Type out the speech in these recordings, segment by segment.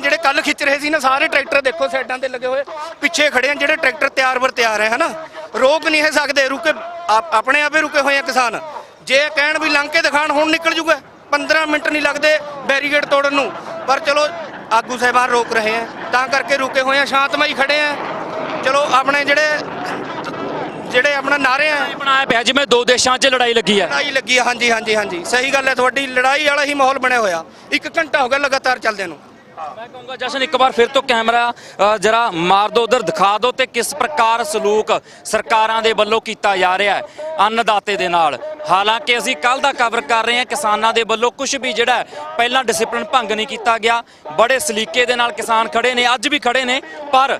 ਜਿਹੜੇ ਕੱਲ ਖਿੱਚ ਰਹੇ ਸੀ ਨਾ ਸਾਰੇ ਟਰੈਕਟਰ ਦੇਖੋ ਸਾਈਡਾਂ ਤੇ ਲੱਗੇ ਹੋਏ। ਪਿੱਛੇ ਖੜੇ ਆ ਜਿਹੜੇ ਟਰੈਕਟਰ ਤਿਆਰ ਬਰ ਤਿਆਰ ਹੈ ਹਨਾ? ਰੋਕ ਨਹੀਂ ਹੈ ਸਕਦੇ ਰੁਕੇ ਆਪ- ਆਪਣੇ ਆਪੇ ਰੁਕੇ ਹੋਏ ਆ ਕਿਸਾਨ। ਜੇ ਕਹਿਣ ਵੀ ਲੰਘ ਕੇ ਦਿਖਾਣ ਹੁਣ ਨਿਕਲ ਜੂਗਾ। 15 ਮਿੰਟ ਨਹੀਂ ਲੱਗਦੇ ਬੈਰੀਗੇਡ ਤੋੜਨ ਨੂੰ। ਪਰ ਚਲੋ ਆਗੂ ਸਾਹਿਬਾਨ ਰੋਕ ਰਹੇ ਆ। ਤਾਂ ਕਰਕੇ ਰੁਕੇ ਹੋਏ ਆ ਸ਼ਾਂਤਮਈ ਖੜੇ ਆ। ਚਲੋ ਆਪਣੇ ਜਿਹੜੇ ਜਿਹੜੇ ਆਪਣਾ ਨਾਰੇ ਆ। ਬਣਾਇਆ ਪਿਆ ਜਿਵੇਂ ਦੋ ਦੇਸ਼ਾਂ 'ਚ ਲੜਾਈ ਲੱਗੀ ਹੈ। ਲੜਾਈ ਲੱਗੀ ਆ ਹਾਂਜੀ ਹਾਂਜੀ ਹਾਂਜੀ। ਸਹੀ ਗੱਲ ਹੈ ਤੁਹਾਡੀ ਲੜਾਈ ਵਾਲਾ ਹੀ ਮਾਹੌਲ ਬਣਿਆ ਹੋਇਆ। ਇੱਕ ਘੰਟਾ ਹੋ ਗਿਆ ਲਗਾਤਾਰ ਚੱਲਦੇ ਨੂੰ। ਮੈਂ ਕਹੂੰਗਾ ਜਸ਼ਨ ਇੱਕ ਵਾਰ ਫਿਰ ਤੋਂ ਕੈਮਰਾ ਅ, ਜਰਾ ਮਾਰ ਦੋ ਉਧਰ ਦਿਖਾ ਦੋ ਤੇ ਕਿਸ ਪ੍ਰਕਾਰ ਸਲੂਕ ਸਰਕਾਰਾਂ ਦੇ ਵੱਲੋਂ ਕੀਤਾ ਜਾ ਰਿਹਾ ਹੈ ਅੰਨਦਾਤੇ ਦੇ ਨਾਲ। ਹਾਲਾਂਕਿ ਅਸੀਂ ਕੱਲ ਦਾ ਕਵਰ ਕਰ ਰਹੇ ਹਾਂ ਕਿਸਾਨਾਂ ਦੇ ਵੱਲੋਂ ਕੁਝ ਵੀ ਜਿਹੜਾ ਪਹਿਲਾਂ ਡਿਸਪਲਿਨ ਭੰਗ ਨਹੀਂ ਕੀਤਾ ਗਿਆ। ਬੜੇ ਸਲੀਕੇ ਦੇ ਨਾਲ ਕਿਸਾਨ ਖੜੇ ਨੇ ਅੱਜ ਵੀ ਖੜੇ ਨੇ ਪਰ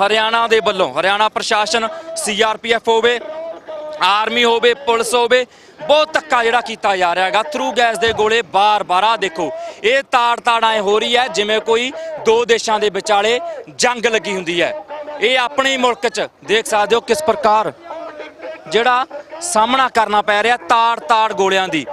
ਹਰਿਆਣਾ ਦੇ ਵੱਲੋਂ ਹਰਿਆਣਾ ਪ੍ਰਸ਼ਾਸਨ ਸੀਆਰਪੀਐਫ ਹੋਵੇ ਆਰਮੀ ਹੋਵੇ, ਪੁਲਿਸ ਹੋਵੇ, ਬਹੁਤ ਧੱਕਾ ਜਿਹੜਾ ਕੀਤਾ ਜਾ ਰਿਹਾ ਹੈਗਾ। ਥਰੂ ਗੈਸ ਦੇ ਗੋਲੇ ਬਾਰ-ਬਾਰ ਆ ਦੇਖੋ, ਇਹ ਤਾੜ-ਤਾੜ ਐ ਹੋ ਰਹੀ ਹੈ, ਜਿਵੇਂ ਕੋਈ ਦੋ ਦੇਸ਼ਾਂ ਦੇ ਵਿਚਾਲੇ ਜੰਗ ਲੱਗੀ ਹੁੰਦੀ ਹੈ। ਇਹ ਆਪਣੇ ਮੁਲਕ 'ਚ, ਦੇਖ ਸਕਦੇ ਹੋ ਕਿਸ ਪ੍ਰਕਾਰ ਜਿਹੜਾ ਸਾਹਮਣਾ ਕਰਨਾ ਪੈ ਰਿਹਾ ਤਾੜ-ਤਾੜ ਗੋਲਿਆਂ ਦੀ।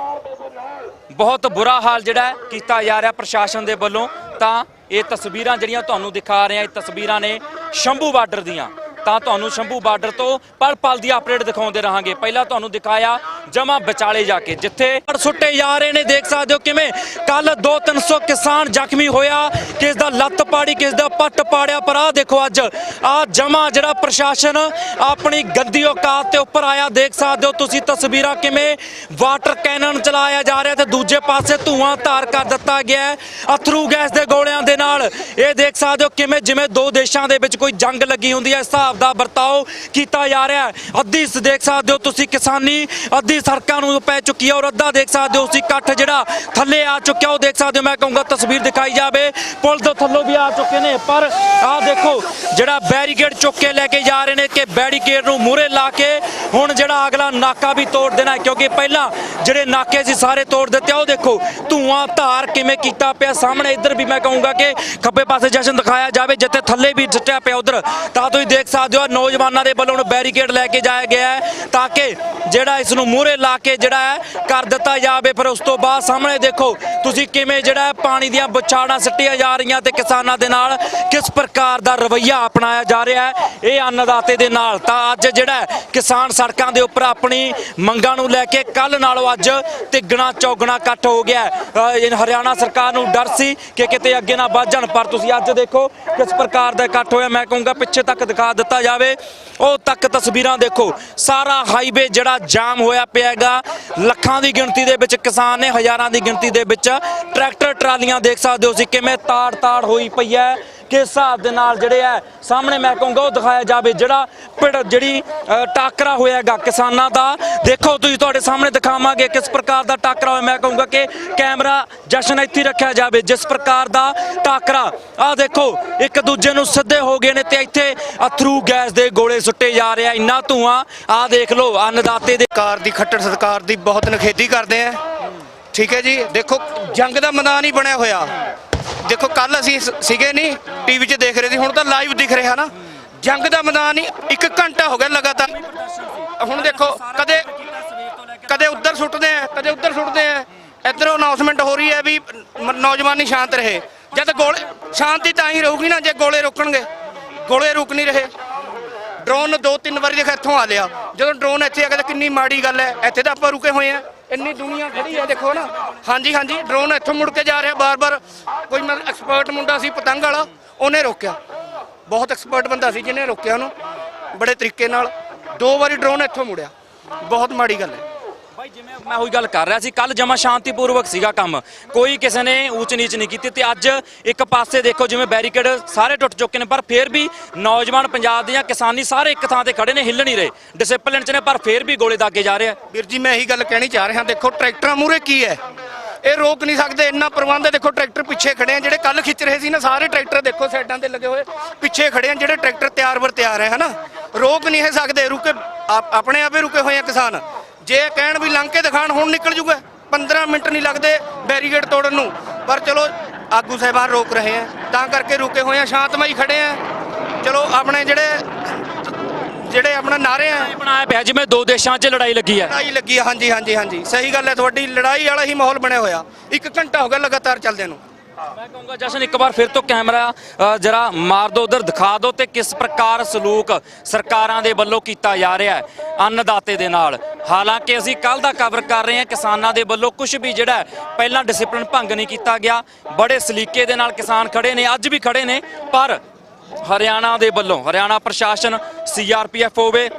ਬਹੁਤ ਬੁਰਾ ਹਾਲ ਜਿਹੜਾ ਕੀਤਾ ਜਾ ਰਿਹਾ ਪ੍ਰਸ਼ਾਸਨ ਦੇ ਵੱਲੋਂ। ਤਾਂ ਇਹ ਤਸਵੀਰਾਂ ਜਿਹੜੀਆਂ ਤੁਹਾਨੂੰ ਦਿਖਾ ਰਹੇ ਆ ਇਹ ਤਸਵੀਰਾਂ ਨੇ ਸ਼ੰਭੂ ਬਾਰਡਰ ਦੀਆਂ। ਤਾਂ ਤੁਹਾਨੂੰ ਸ਼ੰਭੂ ਬਾਰਡਰ ਤੋਂ ਪਲ ਪਲ ਦੀ ਅਪਡੇਟ ਦਿਖਾਉਂਦੇ ਰਹਾਂਗੇ। ਪਹਿਲਾਂ ਤੁਹਾਨੂੰ ਦਿਖਾਇਆ ਜਮਾ ਵਿਚਾਲੇ ਜਾ ਕੇ, ਜਿੱਥੇ ਸੁੱਟੇ ਜਾ ਰਹੇ ਨੇ। ਦੇਖ ਸਕਦੇ ਹੋ ਕਿਵੇਂ ਕੱਲ 2-300 ਕਿਸਾਨ ਜ਼ਖਮੀ ਹੋਇਆ। ਕਿਸ ਦਾ ਲੱਤ ਪਾੜੀ, ਕਿਸ ਦਾ ਪੱਟ ਪਾੜਿਆ। ਪਰ ਆਹ ਦੇਖੋ ਅੱਜ ਆ ਜਮਾ ਜਿਹੜਾ ਪ੍ਰਸ਼ਾਸਨ ਆਪਣੀ ਗੰਦੀ ਔਕਾਤ ਤੇ ਉੱਪਰ ਆਇਆ। ਦੇਖ ਸਕਦੇ ਹੋ ਤੁਸੀਂ ਤਸਵੀਰਾਂ ਕਿਵੇਂ ਵਾਟਰ ਕੈਨਨ ਚਲਾਇਆ ਜਾ ਰਿਹਾ ਤੇ ਦੂਜੇ ਪਾਸੇ ਧੂਆਂ ਧਾਰ ਕਰ ਦਿੱਤਾ ਗਿਆ ਅਥਰੂ ਗੈਸ ਦੇ ਗੋਲਿਆਂ ਦੇ ਨਾਲ। ਇਹ ਦੇਖ ਸਕਦੇ ਹੋ ਕਿਵੇਂ ਜਿਵੇਂ ਦੋ ਦੇਸ਼ਾਂ ਦੇ ਵਿੱਚ ਕੋਈ ਜੰਗ ਲੱਗੀ ਹੁੰਦੀ ਹੈ। ਹਿਸਾਬ ਦਾ ਵਰਤਾਓ ਕੀਤਾ ਜਾ ਰਿਹਾ ਹੈ। ਅੱਧੀ ਦੇਖ ਸਕਦੇ ਹੋ ਤੁਸੀਂ ਕਿਸਾਨੀ, ਅੱਧੀ ਸੜਕਾਂ ਨੂੰ ਪੈ ਚੁੱਕੀ ਹੈ ਔਰ ਅੱਧਾ ਦੇਖ ਸਕਦੇ ਹੋ ਤੁਸੀਂ ਇਕੱਠ ਜਿਹੜਾ ਥੱਲੇ ਆ ਚੁੱਕਿਆ, ਉਹ ਦੇਖ ਸਕਦੇ ਹੋ ਮੈਂ ਕਹੂੰਗਾ ਤਸਵੀਰ ਦਿਖਾਈ ਜਾਵੇ। ਪੁਲ ਤੋਂ ਥੱਲੋਂ ਵੀ ਆ ਚੁੱਕੇ ਨੇ, ਪਰ ਆਹ ਦੇਖੋ ਜਿਹੜਾ ਬੈਰੀਕੇਡ ਚੁੱਕ ਕੇ ਲੈ ਕੇ ਜਾ ਰਹੇ ਨੇ ਕਿ ਬੈਰੀਕੇਡ ਨੂੰ ਮੂਹਰੇ ਲਾ ਕੇ ਹੁਣ ਜਿਹੜਾ ਅਗਲਾ ਨਾਕਾ ਵੀ ਤੋੜ ਦੇਣਾ ਕਿਉਂਕਿ ਪਹਿਲਾਂ ਜਿਹੜੇ ਨਾਕੇ ਸੀ ਸਾਰੇ ਤੋੜ ਦਿੱਤੇ ਉਹ ਦੇਖੋ, ਧੂਆਂ ਧਾਰ ਕਿਵੇਂ ਕੀਤਾ ਪਿਆ ਸਾਹਮਣੇ। ਇੱਧਰ ਵੀ ਮੈਂ ਕਹੂੰਗਾ ਕਿ ਖੱਬੇ ਪਾਸੇ ਜਸ਼ਨ ਦਿਖਾਇਆ ਜਾਵੇ, ਜਿੱਥੇ ਥੱਲੇ ਵੀ ਸਿੱਟਿਆ ਪਿਆ ਉਧਰ। ਤਾਂ ਤੁਸੀਂ ਦੇਖ ਸਕਦੇ ਹੋ ਨੌਜਵਾਨਾਂ ਦੇ ਵੱਲੋਂ ਬੈਰੀਕੇਡ ਲੈ ਕੇ ਜਾਇਆ ਗਿਆ ਹੈ, ਤਾਂ ਕਿ ਜਿਹੜਾ ਇਸ ਨੂੰ ਮੂਹਰੇ ਲਾ ਕੇ ਜਿਹੜਾ ਹੈ, ਕਰ ਦਿੱਤਾ ਜਾਵੇ। ਫਿਰ ਉਸ ਤੋਂ ਬਾਅਦ ਸਾਹਮਣੇ ਦੇਖੋ, ਤੁਸੀਂ ਕਿਵੇਂ ਜਿਹੜਾ ਪਾਣੀ ਦੀਆਂ ਬੁਛਾੜਾਂ ਸਿੱਟੀਆਂ ਜਾ ਰਹੀਆਂ ਤੇ ਕਿਸਾਨਾਂ ਦੇ ਨਾਲ ਕਿਸ ਪ੍ਰਕਾਰ ਦਾ ਰਵੱਈਆ ਅਪਣਾਇਆ ਜਾ ਰਿਹਾ ਹੈ, ਇਹ ਅੰਨਦਾਤੇ ਦੇ ਨਾਲ। ਤਾਂ ਅੱਜ ਜਿਹੜਾ ਕਿਸਾਨ ਸੜਕਾਂ ਦੇ ਉੱਪਰ ਆਪਣੀ ਮੰਗਾਂ ਨੂੰ ਲੈ ਕੇ ਕੱਲ ਨਾਲੋਂ ਅੱਜ ਤਿੱਗਣਾ ਚੌਗਣਾ ਇਕੱਠ ਹੋ ਗਿਆ ਹਰਿਆਣਾ ਸਰਕਾਰ ਨੂੰ ਡਰ ਸੀ ਕਿ ਕਿਤੇ ਅੱਗੇ ਨਾ ਵੱਧ ਜਾਣ, ਪਰ ਤੁਸੀਂ ਅੱਜ ਦੇਖੋ ਕਿਸ ਪ੍ਰਕਾਰ ਦਾ ਇਕੱਠ ਹੋਇਆ। ਮੈਂ ਕਹੂੰਗਾ ਪਿੱਛੇ ਤੱਕ ਦਿਖਾ ਦਿੱਤਾ ਜਾਵੇ, ਉਹ ਤੱਕ ਤਸਵੀਰਾਂ ਦੇਖੋ। ਸਾਰਾ ਹਾਈਵੇ ਜਿਹੜਾ ਜਾਮ ਹੋਇਆ ਪਿਆ ਹੈਗਾ ਲੱਖਾਂ ਦੀ ਗਿਣਤੀ ਦੇ ਵਿੱਚ ਕਿਸਾਨ ਨੇ, ਹਜ਼ਾਰਾਂ ਦੀ ਗਿਣਤੀ ਦੇ ਵਿੱਚ। ਟਰੈਕਟਰ, ਟਰਾਲੀਆਂ ਦੇਖ ਸਕਦੇ ਹੋ ਸੀ ਕਿਵੇਂ ਤਾੜ ਤਾੜ ਹੋਈ ਪਈ ਹੈ। ਕਿਸ ਹਿਸਾਬ ਦੇ ਨਾਲ ਜਿਹੜੇ ਹੈ ਸਾਹਮਣੇ ਮੈਂ ਕਹੂੰਗਾ ਉਹ ਦਿਖਾਇਆ ਜਾਵੇ ਜਿਹੜਾ ਪਿੜ ਜਿਹੜੀ ਅ, ਟਾਕਰਾ ਹੋਇਆਗਾ ਕਿਸਾਨਾਂ ਦਾ। ਦੇਖੋ ਤੁਸੀਂ ਤੁਹਾਡੇ ਸਾਹਮਣੇ ਦਿਖਾਵਾਂਗੇ ਕਿਸ ਪ੍ਰਕਾਰ ਦਾ ਟਾਕਰਾ ਹੋਇਆ। ਮੈਂ ਕਹੂੰਗਾ ਕਿ ਕੈਮਰਾ ਜਸ਼ਨ ਇੱਥੇ ਰੱਖਿਆ ਜਾਵੇ ਜਿਸ ਪ੍ਰਕਾਰ ਦਾ ਟਾਕਰਾ। ਆਹ ਦੇਖੋ ਇੱਕ ਦੂਜੇ ਨੂੰ ਸਿੱਧੇ ਹੋ ਗਏ ਨੇ ਤੇ ਇੱਥੇ ਅਥਰੂ ਗੈਸ ਦੇ ਗੋਲੇ ਸੁੱਟੇ ਜਾ ਰਿਹਾ ਇੰਨਾ ਧੂਆਂ ਆਹ ਦੇਖ ਲਓ ਅੰਨਦਾਤੇ ਦੇ ਸਰਕਾਰ ਦੀ ਖੱਟੜ ਸਰਕਾਰ ਦੀ ਬਹੁਤ ਨਖੇਦੀ ਕਰਦੇ ਆ। ਠੀਕ ਹੈ ਜੀ ਦੇਖੋ ਜੰਗ ਦਾ ਮੈਦਾਨ ਹੀ ਬਣਿਆ ਹੋਇਆ। ਦੇਖੋ ਕੱਲ ਅਸੀਂ ਸ- ਸੀਗੇ ਨਹੀਂ ਟੀਵੀ 'ਚ ਦੇਖ ਰਹੇ ਸੀ, ਹੁਣ ਤਾਂ ਲਾਈਵ ਦਿਖ ਰਿਹਾ ਨਾ। ਜੰਗ ਦਾ ਮੈਦਾਨ ਹੀ ਇੱਕ ਘੰਟਾ ਹੋ ਗਿਆ ਲਗਾਤਾਰ। ਹੁਣ ਦੇਖੋ, ਕਦੇ ਕਦੇ ਉੱਧਰ ਸੁੱਟਦੇ ਆ, ਕਦੇ ਉੱਧਰ ਸੁੱਟਦੇ ਆ। ਇੱਧਰੋਂ ਅਨਾਉਂਸਮੈਂਟ ਹੋ ਰਹੀ ਹੈ ਵੀ ਮ- ਨੌਜਵਾਨ ਨਹੀਂ ਸ਼ਾਂਤ ਰਹੇ। ਜਦ ਗੋਲੇ, ਸ਼ਾਂਤੀ ਤਾਂ ਹੀ ਰਹੂਗੀ ਨਾ, ਜੇ ਗੋਲੇ ਰੁਕਣਗੇ। ਗੋਲੇ ਰੁਕ ਨਹੀਂ ਰਹੇ। ਡਰੋਨ ਦੋ ਤਿੰਨ ਵਾਰੀ ਦੇਖ ਇੱਥੋਂ ਆ ਲਿਆ। ਜਦੋਂ ਡਰੋਨ ਇੱਥੇ ਆ ਗਿਆ ਤਾਂ ਕਿੰਨੀ ਮਾੜੀ ਗੱਲ ਹੈ। ਇੱਥੇ ਤਾਂ ਆਪਾਂ ਰੁਕੇ ਹੋਏ ਆ। ਇੰਨੀ ਦੁਨੀਆ ਖੜੀ ਹੈ ਦੇਖੋ ਨਾ। ਹਾਂਜੀ ਹਾਂਜੀ ਡਰੋਨ ਇੱਥੋਂ ਮੁੜ ਕੇ ਜਾ ਰਿਹਾ ਬਾਰ-ਬਾਰ। ਕੋਈ ਮਤਲਬ ਐਕਸਪਰਟ ਮੁੰਡਾ ਸੀ, ਪਤੰਗ ਵਾਲਾ, ਉਹਨੇ ਰੋਕਿਆ। ਬਹੁਤ ਐਕਸਪਰਟ ਬੰਦਾ ਸੀ ਜਿਹਨੇ ਰੋਕਿਆ ਉਹਨੂੰ, ਬੜੇ ਤਰੀਕੇ ਨਾਲ। ਦੋ ਵਾਰੀ ਡਰੋਨ ਇੱਥੋਂ ਮੁੜਿਆ। ਬਹੁਤ ਮਾੜੀ ਗੱਲ ਹੈ। ਭਾਈ, ਜਿਵੇਂ ਮੈਂ ਉਹੀ ਗੱਲ ਕਰ ਰਿਹਾ ਸੀ ਕੱਲ ਜਮਾ ਸ਼ਾਂਤੀਪੂਰਵਕ ਸੀਗਾ ਕੰਮ। ਕੋਈ ਕਿਸੇ ਨੇ ਊਚ ਨੀਚ ਨਹੀਂ ਕੀਤੀ ਤੇ ਅੱਜ ਇੱਕ ਪਾਸੇ ਦੇਖੋ ਜਿਵੇਂ ਬੈਰੀਕੇਡ ਸਾਰੇ ਟੁੱਟ ਚੁੱਕੇ ਨੇ, ਪਰ ਫਿਰ ਵੀ ਨੌਜਵਾਨ ਪੰਜਾਬ ਦੀਆਂ ਕਿਸਾਨੀ ਸਾਰੇ ਇੱਕ ਥਾਂ ਤੇ ਖੜੇ ਨੇ, ਹਿੱਲ ਨਹੀਂ ਰਹੇ। ਡਿਸਪਲਿਨ ਚ ਨੇ, ਪਰ ਫਿਰ ਵੀ ਗੋਲੇ ਦਾਗੇ ਜਾ ਰਹੇ ਆ। ਵੀਰ ਜੀ, ਮੈਂ ਇਹੀ ਗੱਲ ਕਹਿਣੀ ਚਾਹ ਰਿਹਾ, ਦੇਖੋ ਟਰੈਕਟਰਾਂ ਮੂਰੇ ਕੀ ਹੈ? ਇਹ ਰੋਕ ਨਹੀਂ ਸਕਦੇ, ਇੰਨਾ ਪ੍ਰਬੰਧ ਹੈ, ਦੇਖੋ ਟਰੈਕਟਰ ਪਿੱਛੇ ਖੜੇ ਆ, ਜਿਹੜੇ ਕੱਲ ਖਿੱਚ ਰਹੇ ਸੀ ਨਾ, ਸਾਰੇ ਟਰੈਕਟਰ ਦੇਖੋ ਸਾਈਡਾਂ ਤੇ ਲੱਗੇ ਹੋਏ, ਪਿੱਛੇ ਖੜੇ ਆ, ਜਿਹੜੇ ਟਰੈਕਟਰ ਤਿਆਰ ਵਰ ਤਿਆਰ ਹੈ, ਹਨਾ? ਰੋਕ ਨਹੀਂ ਹੈ ਸਕਦੇ, ਰੁਕੇ, ਆਪ- ਆਪਣੇ ਆਪੇ ਰੁਕੇ ਹੋਏ ਆ ਕਿਸਾਨ। ਜੇ ਕਹਿਣ ਵੀ ਲੰਘ ਕੇ ਦਿਖਾਣ ਹੁਣ ਨਿਕਲ ਜੂਗਾ। 15 ਮਿੰਟ ਨਹੀਂ ਲੱਗਦੇ ਬੈਰੀਗੇਡ ਤੋੜਨ ਨੂੰ। ਪਰ ਚਲੋ ਆਗੂ ਸਾਹਿਬਾਨ ਰੋਕ ਰਹੇ ਆ। ਤਾਂ ਕਰਕੇ ਰੁਕੇ ਹੋਏ ਆ ਸ਼ਾਂਤਮਈ ਖੜੇ ਆ। ਚਲੋ ਆਪਣੇ ਜਿਹੜੇ ਜਿਹੜੇ ਆਪਣਾ ਨਾਰੇ ਆ। ਬਣਾਇਆ ਪਿਆ ਜਿਵੇਂ ਦੋ ਦੇਸ਼ਾਂ 'ਚ ਲੜਾਈ ਲੱਗੀ ਹੈ ਲੜਾਈ ਲੱਗੀ ਆ, ਹਾਂਜੀ ਹਾਂਜੀ ਹਾਂਜੀ। ਸਹੀ ਗੱਲ ਹੈ ਤੁਹਾਡੀ ਲੜਾਈ ਵਾਲਾ ਹੀ ਮਾਹੌਲ ਬਣਿਆ ਹੋਇਆ। ਇੱਕ ਘੰਟਾ ਹੋ ਗਿਆ ਲਗਾਤਾਰ ਚੱਲਦੇ ਨੂੰ। ਮੈਂ ਕਹੂੰਗਾ ਜਸ਼ਨ ਇੱਕ ਵਾਰ ਫਿਰ ਤੋਂ ਕੈਮਰਾ ਅ, ਜਰਾ ਮਾਰ ਦਿਓ ਉਧਰ ਦਿਖਾ ਦਿਓ ਤੇ ਕਿਸ ਪ੍ਰਕਾਰ ਸਲੂਕ ਸਰਕਾਰਾਂ ਦੇ ਵੱਲੋਂ ਕੀਤਾ ਜਾ ਰਿਹਾ ਹੈ ਅੰਨਦਾਤੇ ਦੇ ਨਾਲ। ਹਾਲਾਂਕਿ ਅਸੀਂ ਕੱਲ ਦਾ ਕਵਰ ਕਰ ਰਹੇ ਹਾਂ ਕਿਸਾਨਾਂ ਦੇ ਵੱਲੋਂ ਕੁਝ ਵੀ ਜਿਹੜਾ ਪਹਿਲਾਂ ਡਿਸਪਲਿਨ ਭੰਗ ਨਹੀਂ ਕੀਤਾ ਗਿਆ। ਬੜੇ ਸਲੀਕੇ ਦੇ ਨਾਲ ਕਿਸਾਨ ਖੜੇ ਨੇ ਅੱਜ ਵੀ ਖੜੇ ਨੇ ਪਰ ਹਰਿਆਣਾ ਦੇ ਵੱਲੋਂ ਹਰਿਆਣਾ ਪ੍ਰਸ਼ਾਸਨ ਸੀਆਰਪੀਐਫ ਹੋਵੇ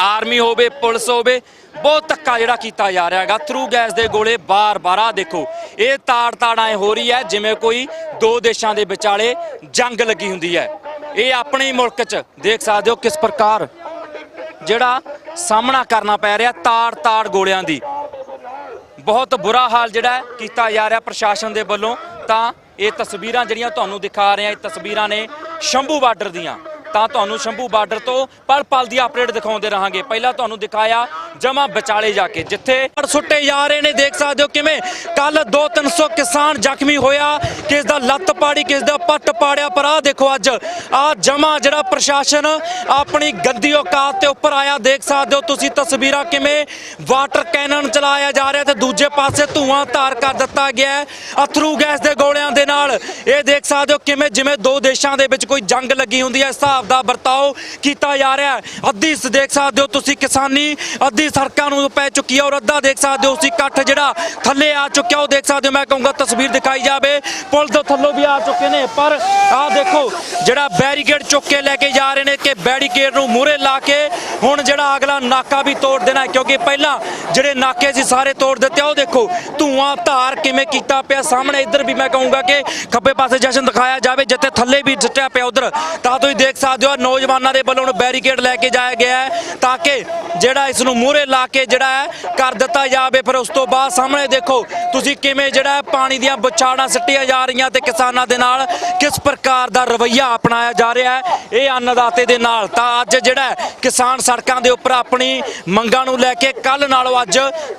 ਆਰਮੀ ਹੋਵੇ ਪੁਲਿਸ ਹੋਵੇ ਬਹੁਤ ਧੱਕਾ ਜਿਹੜਾ ਕੀਤਾ ਜਾ ਰਿਹਾ ਹੈਗਾ। ਥਰੂ ਗੈਸ ਦੇ ਗੋਲੇ ਬਾਰ-ਬਾਰ ਆ ਦੇਖੋ ਇਹ ਤਾੜ ਤਾੜ ਐ ਹੋ ਰਹੀ ਹੈ, ਜਿਵੇਂ ਕੋਈ ਦੋ ਦੇਸ਼ਾਂ ਦੇ ਵਿਚਾਲੇ ਜੰਗ ਲੱਗੀ ਹੁੰਦੀ ਹੈ। ਇਹ ਆਪਣੇ ਹੀ ਮੁਲਕ 'ਚ ਦੇਖ ਸਕਦੇ ਹੋ ਕਿਸ ਪ੍ਰਕਾਰ ਜਿਹੜਾ ਸਾਹਮਣਾ ਕਰਨਾ ਪੈ ਰਿਹਾ ਤਾੜ ਤਾੜ ਗੋਲਿਆਂ ਦੀ। ਬਹੁਤ ਬੁਰਾ ਹਾਲ ਜਿਹੜਾ ਕੀਤਾ ਜਾ ਰਿਹਾ ਪ੍ਰਸ਼ਾਸਨ ਦੇ ਵੱਲੋਂ। ਤਾਂ ਇਹ ਤਸਵੀਰਾਂ ਜਿਹੜੀਆਂ ਤੁਹਾਨੂੰ ਦਿਖਾ ਰਹੇ ਆ ਇਹ ਤਸਵੀਰਾਂ ਨੇ ਸ਼ੰਭੂ ਬਾਰਡਰ ਦੀਆਂ। ਤਾਂ ਤੁਹਾਨੂੰ ਸ਼ੰਭੂ ਬਾਰਡਰ ਤੋਂ ਪਲ ਪਲ ਦੀ ਅਪਡੇਟ ਦਿਖਾਉਂਦੇ ਰਹਾਂਗੇ। ਪਹਿਲਾਂ ਤੁਹਾਨੂੰ ਦਿਖਾਇਆ ਜਮਾ ਵਿਚਾਲੇ ਜਾ ਕੇ, ਜਿੱਥੇ ਸੁੱਟੇ ਜਾ ਰਹੇ ਨੇ, ਦੇਖ ਸਕਦੇ ਹੋ ਕਿਵੇਂ ਕੱਲ 2-300 ਕਿਸਾਨ ਜ਼ਖਮੀ ਹੋਇਆ, ਕਿਸ ਦਾ ਲੱਤ ਪਾੜੀ, ਕਿਸ ਦਾ ਪੱਟ ਪਾੜਿਆ, ਪਰ ਆਹ ਦੇਖੋ ਅੱਜ ਆ ਜਮਾ ਜਿਹੜਾ ਪ੍ਰਸ਼ਾਸਨ ਆਪਣੀ ਗੰਦੀ ਔਕਾਤ ਤੇ ਉੱਪਰ ਆਇਆ, ਦੇਖ ਸਕਦੇ ਹੋ ਤੁਸੀਂ ਤਸਵੀਰਾਂ ਕਿਵੇਂ ਵਾਟਰ ਕੈਨਨ ਚਲਾਇਆ ਜਾ ਰਿਹਾ ਤੇ ਦੂਜੇ ਪਾਸੇ ਧੂਆਂ ਧਾਰ ਕਰ ਦਿੱਤਾ ਗਿਆ ਅਥਰੂ ਗੈਸ ਦੇ ਗੋਲਿਆਂ ਦੇ ਨਾਲ। ਇਹ ਦੇਖ ਸਕਦੇ ਹੋ ਕਿਵੇਂ ਜਿਵੇਂ ਦੋ ਦੇਸ਼ਾਂ ਦੇ ਵਿੱਚ ਕੋਈ ਜੰਗ ਲੱਗੀ ਹੁੰਦੀ ਹੈ, ਇਸ ਹਿਸਾਬ ਦਾ ਵਰਤਾਓ ਕੀਤਾ ਜਾ ਰਿਹਾ ਹੈ। ਅੱਧੀ ਦੇਖ ਸਕਦੇ ਹੋ ਤੁਸੀਂ ਕਿਸਾਨੀ ਅੱਧੀ ਸੜਕਾਂ ਨੂੰ ਪੈ ਚੁੱਕੀ ਹੈ ਔਰ ਅੱਧਾ ਦੇਖ ਸਕਦੇ ਹੋ ਤੁਸੀਂ ਇਕੱਠ ਜਿਹੜਾ ਥੱਲੇ ਆ ਚੁੱਕਿਆ, ਉਹ ਦੇਖ ਸਕਦੇ ਹੋ। ਮੈਂ ਕਹੂੰਗਾ ਤਸਵੀਰ ਦਿਖਾਈ ਜਾਵੇ। ਪੁਲ ਦੇ ਥੱਲੋਂ ਵੀ ਆ ਚੁੱਕੇ ਨੇ, ਪਰ ਆਹ ਦੇਖੋ, ਜਿਹੜਾ ਬੈਰੀਕੇਡ ਚੁੱਕ ਕੇ ਲੈ ਕੇ ਜਾ ਰਹੇ ਨੇ ਕਿ ਬੈਰੀਕੇਡ ਨੂੰ ਮੂਹਰੇ ਲਾ ਕੇ ਹੁਣ ਜਿਹੜਾ ਅਗਲਾ ਨਾਕਾ ਵੀ ਤੋੜ ਦੇਣਾ ਕਿਉਂਕਿ ਪਹਿਲਾਂ ਜਿਹੜੇ ਨਾਕੇ ਸੀ ਸਾਰੇ ਤੋੜ ਦਿੱਤੇ ਉਹ ਦੇਖੋ, ਧੂਆਂ, ਧਾਰ ਕਿਵੇਂ ਕੀਤਾ ਪਿਆ ਸਾਹਮਣੇ। ਇੱਧਰ ਵੀ ਮੈਂ ਕਹੂੰਗਾ ਕਿ ਖੱਬੇ ਪਾਸੇ ਜਸ਼ਨ ਦਿਖਾਇਆ ਜਾਵੇ, ਜਿੱਥੇ ਥੱਲੇ ਵੀ ਸਿੱਟਿਆ ਪਿਆ ਉਧਰ, ਤਾਂ ਤੁਸੀਂ ਦੇਖ ਸਕਦੇ ਹੋ ਨੌਜਵਾਨਾਂ ਦੇ ਵੱਲੋਂ ਹੁਣ ਬੈਰੀਕੇਡ ਲੈ ਕੇ ਜਾਇਆ ਗਿਆ ਹੈ, ਤਾਂ ਕਿ ਜਿਹੜਾ ਇਸ ਨੂੰ ਮੂਹਰੇ ਲਾ ਕੇ ਜਿਹੜਾ ਹੈ, ਕਰ ਦਿੱਤਾ ਜਾਵੇ। ਫਿਰ ਉਸ ਤੋਂ ਬਾਅਦ ਸਾਹਮਣੇ ਦੇਖੋ, ਤੁਸੀਂ ਕਿਵੇਂ ਜਿਹੜਾ ਪਾਣੀ ਦੀਆਂ ਬੁਛਾੜਾਂ ਸਿੱਟੀਆਂ ਜਾ ਰਹੀਆਂ ਤੇ ਕਿਸਾਨਾਂ ਦੇ ਨਾਲ ਕਿਸ ਪ੍ਰਕਾਰ ਦਾ ਰਵੱਈਆ ਅਪਣਾਇਆ ਜਾ ਰਿਹਾ ਹੈ, ਇਹ ਅੰਨਦਾਤੇ ਦੇ ਨਾਲ। ਤਾਂ ਅੱਜ ਜਿਹੜਾ ਕਿਸਾਨ ਸੜਕਾਂ ਦੇ ਉੱਪਰ ਆਪਣੀ ਮੰਗਾਂ ਨੂੰ ਲੈ ਕੇ ਕੱਲ ਨਾਲੋਂ ਅੱਜ